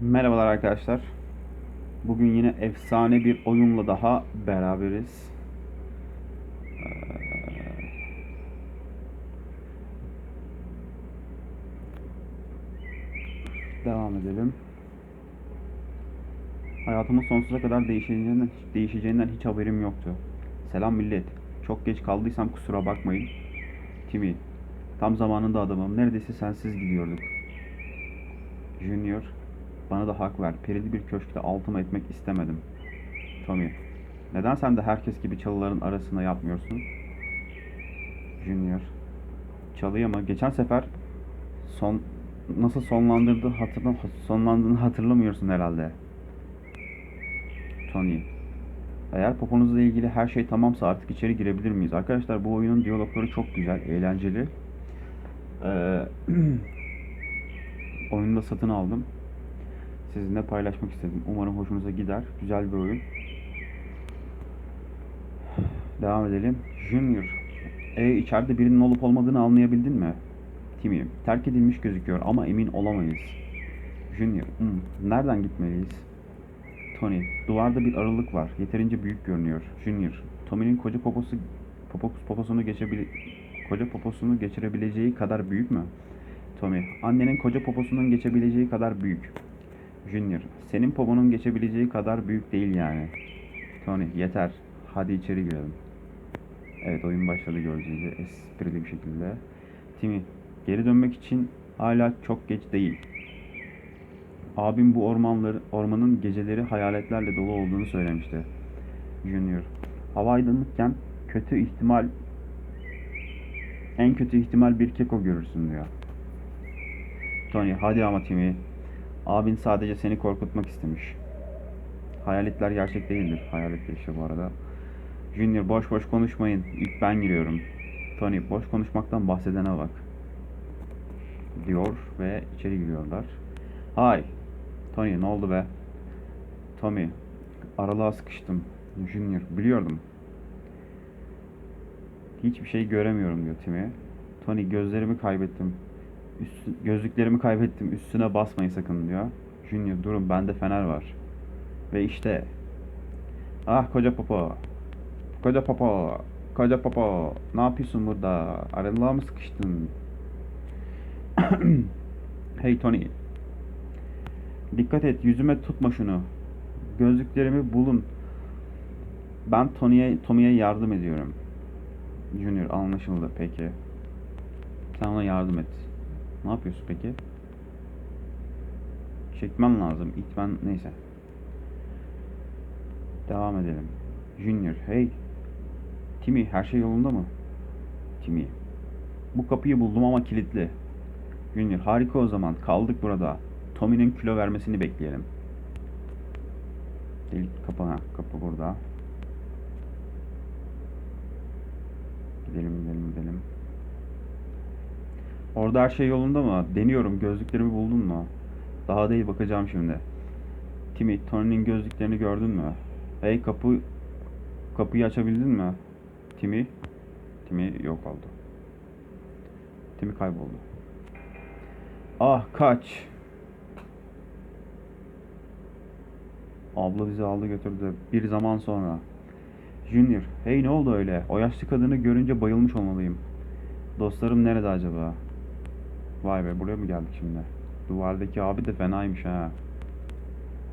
Merhabalar arkadaşlar. Bugün yine efsane bir oyunla daha beraberiz. Ee, Devam edelim. Hayatımın sonsuza kadar değişeceğinden, değişeceğinden hiç haberim yoktu. Selam millet. Çok geç kaldıysam kusura bakmayın. Timmy. Tam zamanında adamım. Neredeyse sensiz gidiyorduk. Junior. Bana da hak ver. Perili bir köşkte altıma etmek istemedim. Tommy. Neden sen de herkes gibi çalıların arasında yapmıyorsun? Junior. Çalıya mı? Geçen sefer son nasıl sonlandırdı hatırlam sonlandığını hatırlamıyorsun herhalde. Tony. Eğer poponuzla ilgili her şey tamamsa artık içeri girebilir miyiz? Arkadaşlar bu oyunun diyalogları çok güzel, eğlenceli. Ee, oyunu da satın aldım. Sizinle paylaşmak istedim. Umarım hoşunuza gider. Güzel bir oyun. Devam edelim. Junior. E içeride birinin olup olmadığını anlayabildin mi? Timmy. Terk edilmiş gözüküyor ama emin olamayız. Junior. "Hmm, nereden gitmeliyiz? Tony. Duvarda bir aralık var. Yeterince büyük görünüyor. Junior. Tommy'nin koca poposu popo, poposunu geçebil koca poposunu geçirebileceği kadar büyük mü? Tommy. Annenin koca poposunun geçebileceği kadar büyük. Junior. Senin poponun geçebileceği kadar büyük değil yani. Tony. Yeter. Hadi içeri girelim. Evet oyun başladı gibi esprili bir şekilde. Timmy. Geri dönmek için hala çok geç değil. Abim bu ormanları, ormanın geceleri hayaletlerle dolu olduğunu söylemişti. Junior. Hava aydınlıkken kötü ihtimal en kötü ihtimal bir keko görürsün diyor. Tony hadi ama Timmy. Abin sadece seni korkutmak istemiş. Hayaletler gerçek değildir. Hayaletler işte bu arada. Junior boş boş konuşmayın. İlk ben giriyorum. Tony boş konuşmaktan bahsedene bak. Diyor ve içeri giriyorlar. Hay. Tony ne oldu be? Tommy. Aralığa sıkıştım. Junior biliyordum. Hiçbir şey göremiyorum diyor Timmy. Tony gözlerimi kaybettim. Üstü, gözlüklerimi kaybettim. Üstüne basmayın sakın diyor. Junior durun bende fener var. Ve işte. Ah koca popo. Koca popo. Koca popo. Ne yapıyorsun burada? Aralığa mı sıkıştın? hey Tony. Dikkat et yüzüme tutma şunu. Gözlüklerimi bulun. Ben Tony'ye Tommy'ye yardım ediyorum. Junior anlaşıldı peki. Sen ona yardım et. Ne yapıyorsun peki? Çekmen lazım. İtmen neyse. Devam edelim. Junior hey. Timmy her şey yolunda mı? Timmy. Bu kapıyı buldum ama kilitli. Junior harika o zaman. Kaldık burada. Tommy'nin kilo vermesini bekleyelim. Delik kapı ha. Kapı burada. Gidelim gidelim gidelim. Orada her şey yolunda mı? Deniyorum. Gözlüklerimi buldun mu? Daha değil bakacağım şimdi. Timmy, Tony'nin gözlüklerini gördün mü? Hey kapı kapıyı açabildin mi? Timmy? Timmy yok oldu. Timmy kayboldu. Ah kaç. Abla bizi aldı götürdü. Bir zaman sonra. Junior, hey ne oldu öyle? O yaşlı kadını görünce bayılmış olmalıyım. Dostlarım nerede acaba? Vay be buraya mı geldik şimdi? Duvardaki abi de fenaymış ha.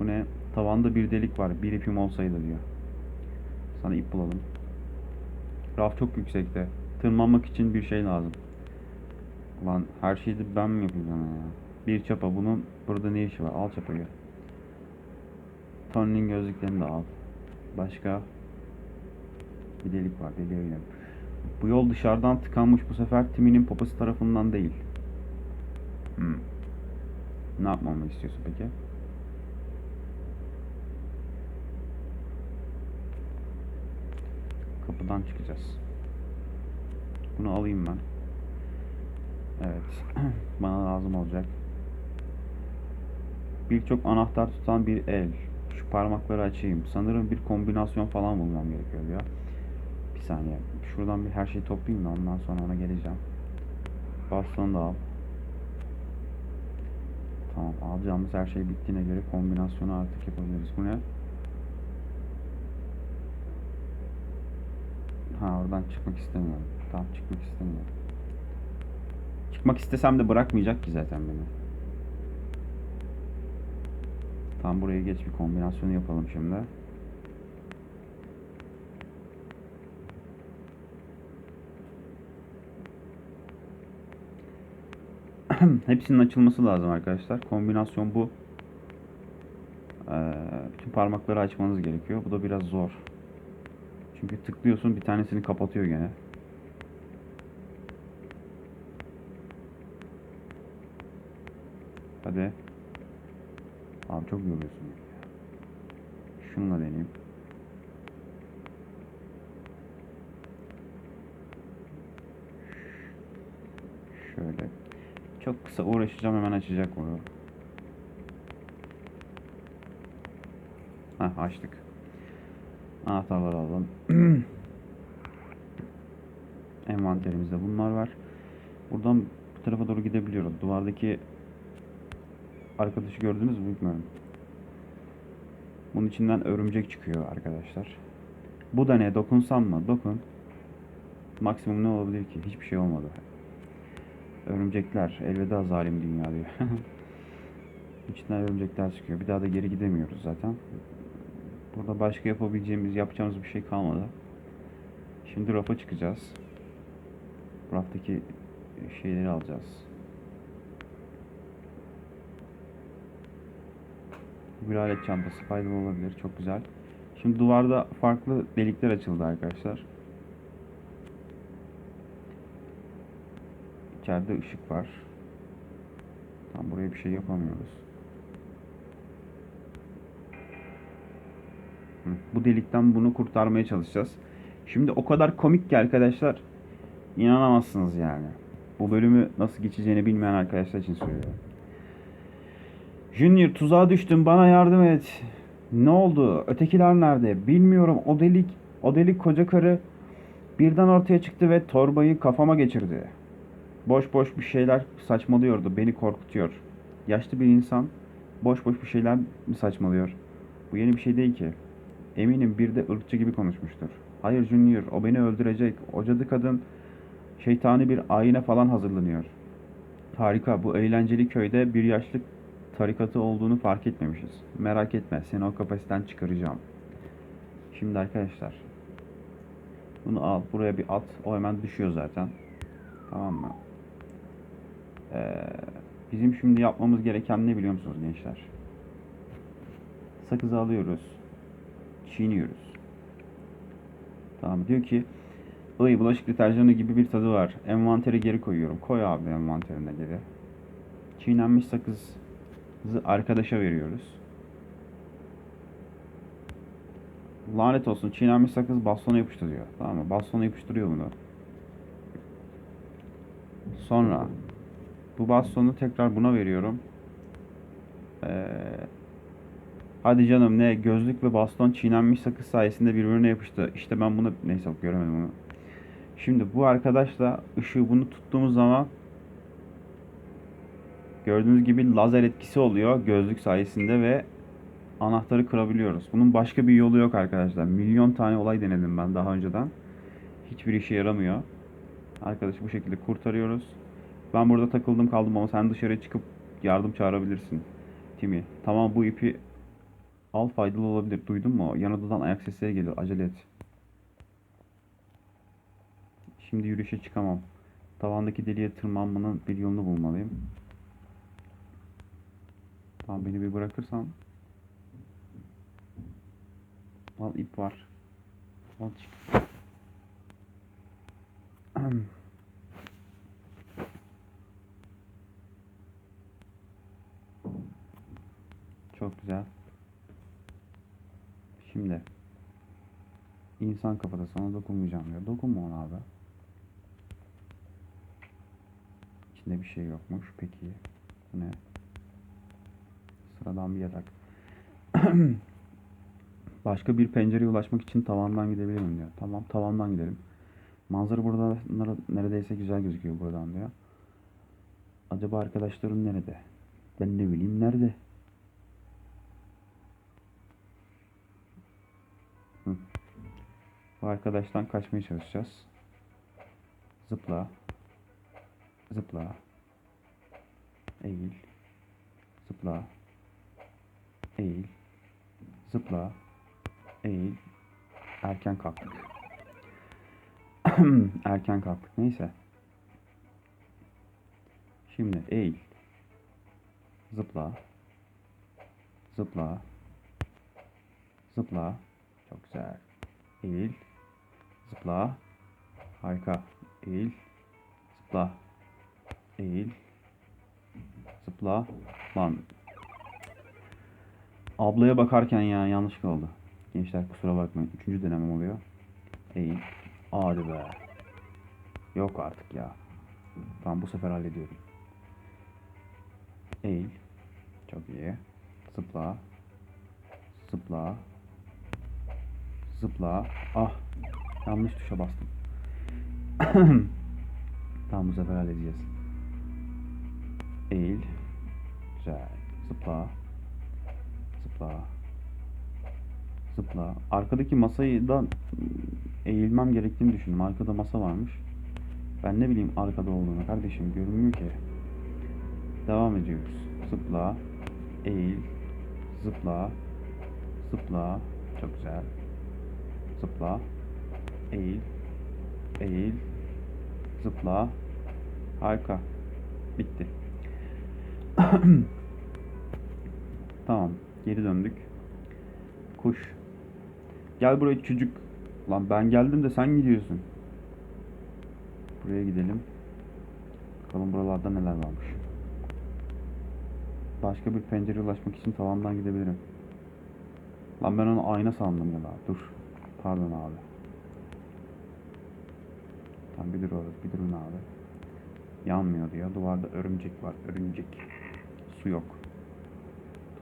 Bu ne? Tavanda bir delik var. Bir ipim olsaydı diyor. Sana ip bulalım. Raf çok yüksekte. Tırmanmak için bir şey lazım. Ulan her şeyi de ben mi yapacağım ya? Bir çapa. Bunun burada ne işi var? Al çapayı. Tony'nin gözlüklerini de al. Başka? Bir delik var. Deliğe. Bu yol dışarıdan tıkanmış. Bu sefer Timmy'nin poposu tarafından değil. Hmm. Ne yapmamı istiyorsun peki? Kapıdan çıkacağız. Bunu alayım ben. Evet. Bana lazım olacak. Birçok anahtar tutan bir el. Şu parmakları açayım. Sanırım bir kombinasyon falan bulmam gerekiyor diyor. Bir saniye. Şuradan bir her şeyi toplayayım da ondan sonra ona geleceğim. Bastonu da al. Tamam alacağımız her şey bittiğine göre kombinasyonu artık yapabiliriz. Bu ne? Ha oradan çıkmak istemiyorum. Tamam çıkmak istemiyorum. Çıkmak istesem de bırakmayacak ki zaten beni. Tam buraya geç bir kombinasyonu yapalım şimdi. Hepsinin açılması lazım arkadaşlar. Kombinasyon bu. Ee, bütün parmakları açmanız gerekiyor. Bu da biraz zor. Çünkü tıklıyorsun bir tanesini kapatıyor gene. Hadi. Abi çok yoruyorsun. Şununla deneyeyim. Çok kısa uğraşacağım hemen açacak bunu. Heh açtık. Anahtarları alalım. Envanterimizde bunlar var. Buradan bu tarafa doğru gidebiliyoruz. Duvardaki arkadaşı gördünüz mü bilmiyorum. Bunun içinden örümcek çıkıyor arkadaşlar. Bu da ne? Dokunsam mı? Dokun. Maksimum ne olabilir ki? Hiçbir şey olmadı. Örümcekler. Elveda zalim dünya diyor. İçinden örümcekler çıkıyor. Bir daha da geri gidemiyoruz zaten. Burada başka yapabileceğimiz, yapacağımız bir şey kalmadı. Şimdi rafa çıkacağız. Raftaki şeyleri alacağız. Bir alet çantası faydalı olabilir. Çok güzel. Şimdi duvarda farklı delikler açıldı arkadaşlar. İçeride ışık var. Tam buraya bir şey yapamıyoruz. Bu delikten bunu kurtarmaya çalışacağız. Şimdi o kadar komik ki arkadaşlar inanamazsınız yani. Bu bölümü nasıl geçeceğini bilmeyen arkadaşlar için söylüyorum. Junior tuzağa düştüm bana yardım et. Ne oldu? Ötekiler nerede? Bilmiyorum. O delik, o delik koca karı birden ortaya çıktı ve torbayı kafama geçirdi. Boş boş bir şeyler saçmalıyordu. Beni korkutuyor. Yaşlı bir insan boş boş bir şeyler mi saçmalıyor? Bu yeni bir şey değil ki. Eminim bir de ırkçı gibi konuşmuştur. Hayır Junior, o beni öldürecek. O cadı kadın şeytani bir ayine falan hazırlanıyor. Harika, bu eğlenceli köyde bir yaşlı tarikatı olduğunu fark etmemişiz. Merak etme, seni o kapasiten çıkaracağım. Şimdi arkadaşlar, bunu al, buraya bir at. O hemen düşüyor zaten. Tamam mı? Ee, bizim şimdi yapmamız gereken ne biliyor musunuz gençler? Sakızı alıyoruz. Çiğniyoruz. Tamam diyor ki Iy bulaşık deterjanı gibi bir tadı var. Envantere geri koyuyorum. Koy abi envanterine geri. Çiğnenmiş sakızı arkadaşa veriyoruz. Lanet olsun çiğnenmiş sakız bastona yapıştı diyor. Tamam mı? Bastona yapıştırıyor bunu. Sonra bu bastonu tekrar buna veriyorum. Ee, hadi canım ne gözlük ve baston çiğnenmiş sakız sayesinde birbirine yapıştı. İşte ben bunu neyse göremedim onu. Şimdi bu arkadaşla ışığı bunu tuttuğumuz zaman gördüğünüz gibi lazer etkisi oluyor gözlük sayesinde ve anahtarı kırabiliyoruz. Bunun başka bir yolu yok arkadaşlar. Milyon tane olay denedim ben daha önceden. Hiçbir işe yaramıyor. Arkadaşı bu şekilde kurtarıyoruz. Ben burada takıldım kaldım ama sen dışarıya çıkıp yardım çağırabilirsin. Timi. Tamam bu ipi al faydalı olabilir. Duydun mu? Yan odadan ayak sesleri geliyor. Acele et. Şimdi yürüyüşe çıkamam. Tavandaki deliğe tırmanmanın bir yolunu bulmalıyım. Tamam beni bir bırakırsan. Al ip var. Al çık. Çok güzel. Şimdi insan kafada sana dokunmayacağım diyor. Dokunma ona abi. İçinde bir şey yokmuş. Peki ne? Sıradan bir yatak. Başka bir pencereye ulaşmak için tavandan gidebilirim diyor. Tamam tavandan gidelim. Manzara burada nere- neredeyse güzel gözüküyor buradan diyor. Acaba arkadaşların nerede? Ben ne bileyim nerede? Bu arkadaştan kaçmaya çalışacağız. Zıpla. Zıpla. Eğil. Zıpla. Eğil. Zıpla. Eğil. Erken kalktık. Erken kalktık. Neyse. Şimdi eğil. Zıpla. Zıpla. Zıpla. Çok güzel. Eğil. Zıpla. Harika. Eğil. Zıpla. Eğil. Zıpla. Lan. Ablaya bakarken ya yanlış oldu. Gençler kusura bakmayın. Üçüncü denemem oluyor. Eğil. Hadi be. Yok artık ya. Tamam bu sefer hallediyorum. Eğil. Çok iyi. Zıpla. Zıpla. Zıpla. Ah. Yanlış tuşa bastım. tamam bu sefer halledeceğiz. Eğil. Güzel. Zıpla. Zıpla. Zıpla. Arkadaki masayı da eğilmem gerektiğini düşündüm. Arkada masa varmış. Ben ne bileyim arkada olduğunu kardeşim görünmüyor ki. Devam ediyoruz. Zıpla. Eğil. Zıpla. Zıpla. Çok güzel. Zıpla. Eğil. Eğil. Zıpla. Harika. Bitti. tamam. Geri döndük. Kuş. Gel buraya çocuk. Lan ben geldim de sen gidiyorsun. Buraya gidelim. Bakalım buralarda neler varmış. Başka bir pencereye ulaşmak için tavandan gidebilirim. Lan ben onu ayna sandım ya da. Dur. Pardon abi. Tamam bir dur orada. Bir durun abi. Yanmıyor diyor. Duvarda örümcek var. Örümcek. Su yok.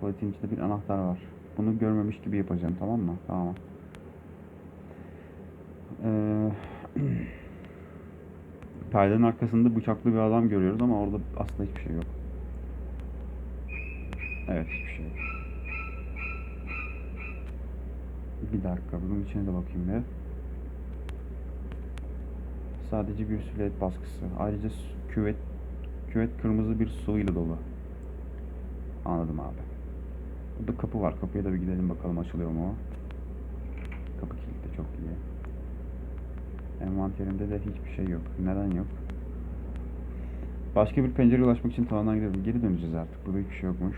Tuvaletin içinde bir anahtar var. Bunu görmemiş gibi yapacağım tamam mı? Tamam. Ee, perdenin arkasında bıçaklı bir adam görüyoruz ama orada aslında hiçbir şey yok. Evet hiçbir şey yok. Bir dakika bunun içine de bakayım bir. Sadece bir silüet baskısı. Ayrıca küvet küvet kırmızı bir su ile dolu. Anladım abi. Burada kapı var. Kapıya da bir gidelim bakalım açılıyor mu o. Kapı kilitli çok iyi. Envanterimde de hiçbir şey yok. Neden yok? Başka bir pencereye ulaşmak için tavandan gidelim. Geri döneceğiz artık. Burada hiçbir şey yokmuş.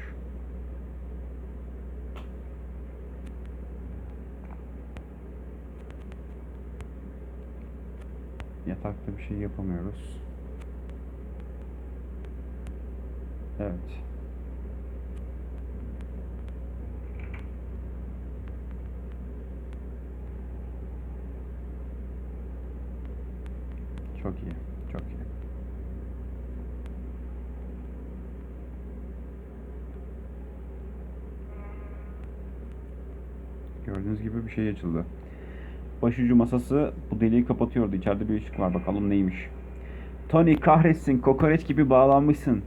Yatakta bir şey yapamıyoruz. Evet. Çok iyi. Çok iyi. Gördüğünüz gibi bir şey açıldı. Başucu masası bu deliği kapatıyordu. İçeride bir ışık var. Bakalım neymiş. Tony kahretsin. Kokoreç gibi bağlanmışsın.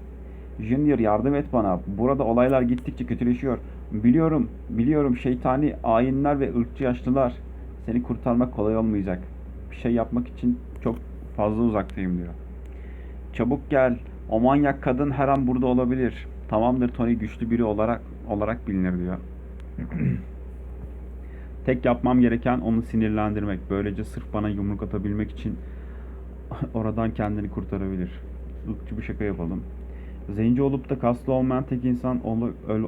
Junior yardım et bana. Burada olaylar gittikçe kötüleşiyor. Biliyorum, biliyorum şeytani ayinler ve ırkçı yaşlılar. Seni kurtarmak kolay olmayacak. Bir şey yapmak için çok fazla uzaktayım diyor. Çabuk gel. O manyak kadın her an burada olabilir. Tamamdır Tony güçlü biri olarak olarak bilinir diyor. Tek yapmam gereken onu sinirlendirmek. Böylece sırf bana yumruk atabilmek için oradan kendini kurtarabilir. Irkçı bir şaka yapalım. Zenci olup da kaslı olmayan tek insan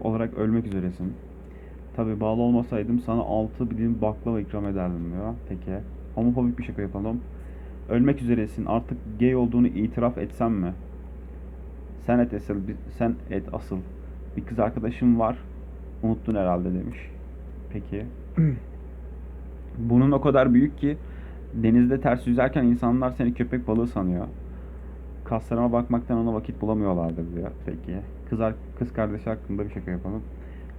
olarak ölmek üzeresin. Tabi bağlı olmasaydım sana altı dilim baklava ikram ederdim diyor. Peki. Homofobik bir şaka yapalım. Ölmek üzeresin. Artık gay olduğunu itiraf etsem mi? Sen et asıl, sen et asıl. Bir kız arkadaşım var. Unuttun herhalde demiş. Peki. Bunun o kadar büyük ki denizde ters yüzerken insanlar seni köpek balığı sanıyor. Kaslarıma bakmaktan ona vakit bulamıyorlardır diyor. Peki. Kız, kız kardeşi hakkında bir şaka yapalım.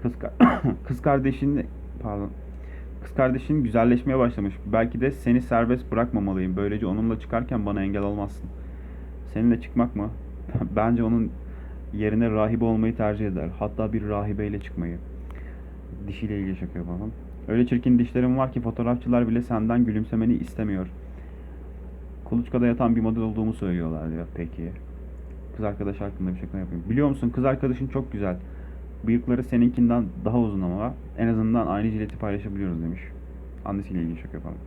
Kız, kız kardeşin pardon. Kız kardeşin güzelleşmeye başlamış. Belki de seni serbest bırakmamalıyım. Böylece onunla çıkarken bana engel olmazsın. Seninle çıkmak mı? Bence onun yerine rahibe olmayı tercih eder. Hatta bir rahibeyle çıkmayı. Dişiyle ilgili şaka yapalım. Öyle çirkin dişlerim var ki fotoğrafçılar bile senden gülümsemeni istemiyor. Kuluçkada yatan bir model olduğumu söylüyorlar diyor. Peki. Kız arkadaş hakkında bir şaka yapayım. Biliyor musun kız arkadaşın çok güzel. Bıyıkları seninkinden daha uzun ama en azından aynı jileti paylaşabiliyoruz demiş. Annesiyle ilgili şaka yapalım.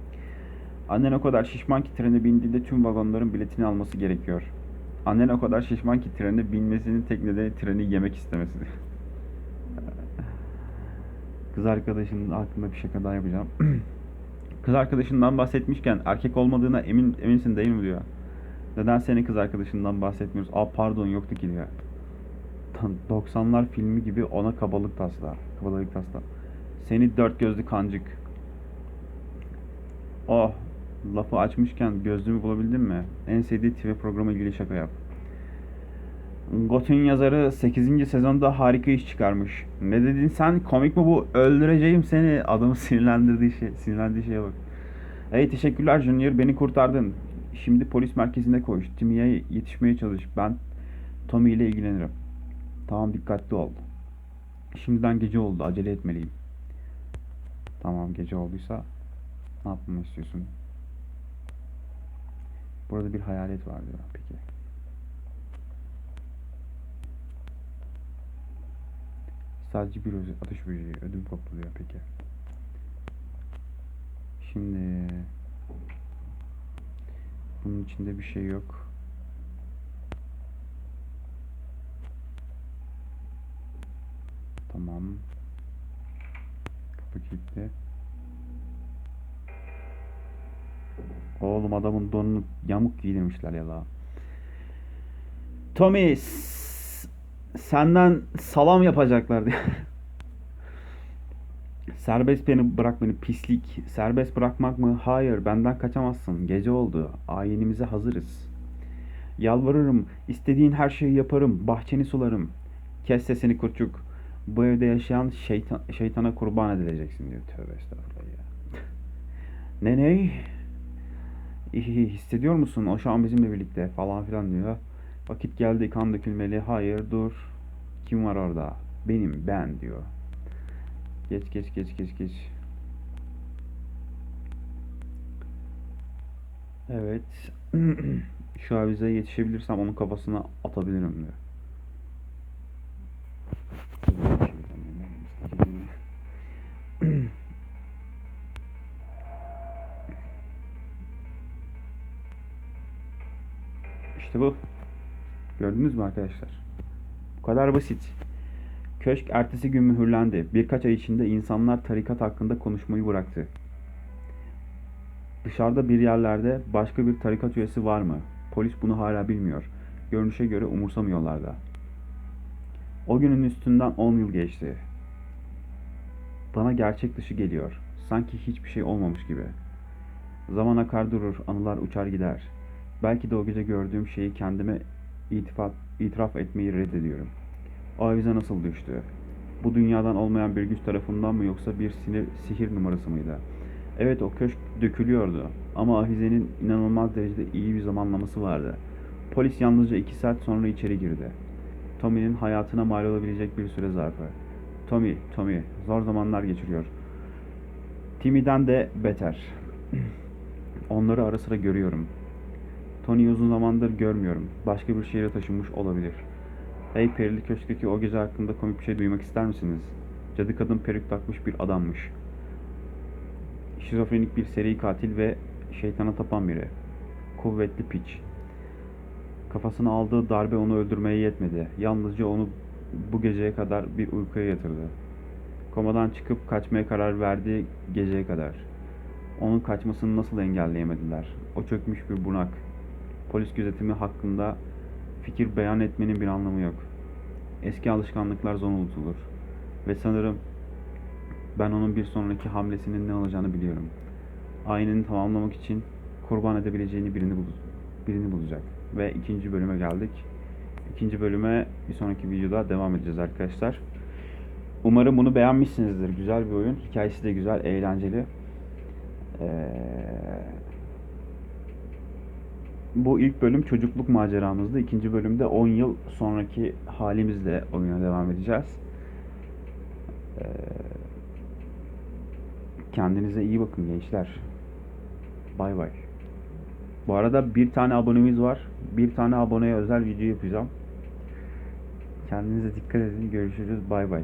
Annen o kadar şişman ki trene bindiğinde tüm vagonların biletini alması gerekiyor. Annen o kadar şişman ki trene binmesinin tek nedeni treni yemek istemesi. Kız arkadaşının hakkında bir şaka daha yapacağım. kız arkadaşından bahsetmişken erkek olmadığına emin eminsin değil mi diyor. Neden senin kız arkadaşından bahsetmiyoruz? Aa pardon yoktu ki diyor. Lan 90'lar filmi gibi ona kabalık tasla. Kabalık tasla. Seni dört gözlü kancık. Oh, lafı açmışken gözlüğümü bulabildin mi? En sevdiği TV programı ilgili şaka yap. Got'un yazarı 8. sezonda harika iş çıkarmış. Ne dedin sen? Komik mi bu? Öldüreceğim seni. Adamı sinirlendirdiği şey, sinirlendiği şeye bak. Hey teşekkürler Junior beni kurtardın. Şimdi polis merkezine koş. Timmy'ye yetişmeye çalış. Ben Tommy ile ilgilenirim. Tamam dikkatli ol. Şimdiden gece oldu. Acele etmeliyim. Tamam gece olduysa ne yapmamı istiyorsun? Burada bir hayalet var diyor. Peki. Sadece bir öze- atış böceği. Ödüm koptu diyor. Peki. Şimdi bunun içinde bir şey yok. Tamam. Kapı kilitli. Oğlum adamın donunu yamuk giydirmişler ya la. Tommy s- senden salam yapacaklar diye. Serbest beni bırak beni pislik. Serbest bırakmak mı? Hayır benden kaçamazsın. Gece oldu. Ayinimize hazırız. Yalvarırım. istediğin her şeyi yaparım. Bahçeni sularım. Kes sesini kurçuk. Bu evde yaşayan şeytan, şeytana kurban edileceksin diyor. Tövbe estağfurullah ya. ne ne? Hissediyor musun? O şu an bizimle birlikte falan filan diyor. Vakit geldi kan dökülmeli. Hayır dur. Kim var orada? Benim ben diyor. Geç geç geç geç geç. Evet. Şu avizeye yetişebilirsem onun kafasına atabilirim diyor. İşte bu. Gördünüz mü arkadaşlar? Bu kadar basit. Köşk ertesi gün mühürlendi. Birkaç ay içinde insanlar tarikat hakkında konuşmayı bıraktı. Dışarıda bir yerlerde başka bir tarikat üyesi var mı? Polis bunu hala bilmiyor. Görünüşe göre umursamıyorlar da. O günün üstünden 10 yıl geçti. Bana gerçek dışı geliyor. Sanki hiçbir şey olmamış gibi. Zaman akar durur, anılar uçar gider. Belki de o gece gördüğüm şeyi kendime itifat, itiraf etmeyi reddediyorum. Avize nasıl düştü? Bu dünyadan olmayan bir güç tarafından mı yoksa bir sinir, sihir numarası mıydı? Evet o köşk dökülüyordu ama avizenin inanılmaz derecede iyi bir zamanlaması vardı. Polis yalnızca iki saat sonra içeri girdi. Tommy'nin hayatına mal olabilecek bir süre zarfı. Tommy, Tommy zor zamanlar geçiriyor. Timmy'den de beter. Onları ara sıra görüyorum. Tony'yi uzun zamandır görmüyorum. Başka bir şehre taşınmış olabilir. Hey Perili Köşk'teki o gece hakkında komik bir şey duymak ister misiniz? Cadı kadın peruk takmış bir adammış. Şizofrenik bir seri katil ve şeytana tapan biri. Kuvvetli piç. Kafasına aldığı darbe onu öldürmeye yetmedi. Yalnızca onu bu geceye kadar bir uykuya yatırdı. Komadan çıkıp kaçmaya karar verdiği geceye kadar. Onun kaçmasını nasıl engelleyemediler? O çökmüş bir bunak. Polis gözetimi hakkında fikir beyan etmenin bir anlamı yok. Eski alışkanlıklar zor unutulur. Ve sanırım ben onun bir sonraki hamlesinin ne olacağını biliyorum. Ayinini tamamlamak için kurban edebileceğini birini, bul birini bulacak. Ve ikinci bölüme geldik. İkinci bölüme bir sonraki videoda devam edeceğiz arkadaşlar. Umarım bunu beğenmişsinizdir. Güzel bir oyun. Hikayesi de güzel, eğlenceli. Ee, Bu ilk bölüm çocukluk maceramızdı. İkinci bölümde 10 yıl sonraki halimizle oyuna devam edeceğiz. Ee, kendinize iyi bakın gençler. Bay bay. Bu arada bir tane abonemiz var. Bir tane aboneye özel video yapacağım. Kendinize dikkat edin. Görüşürüz. Bay bay.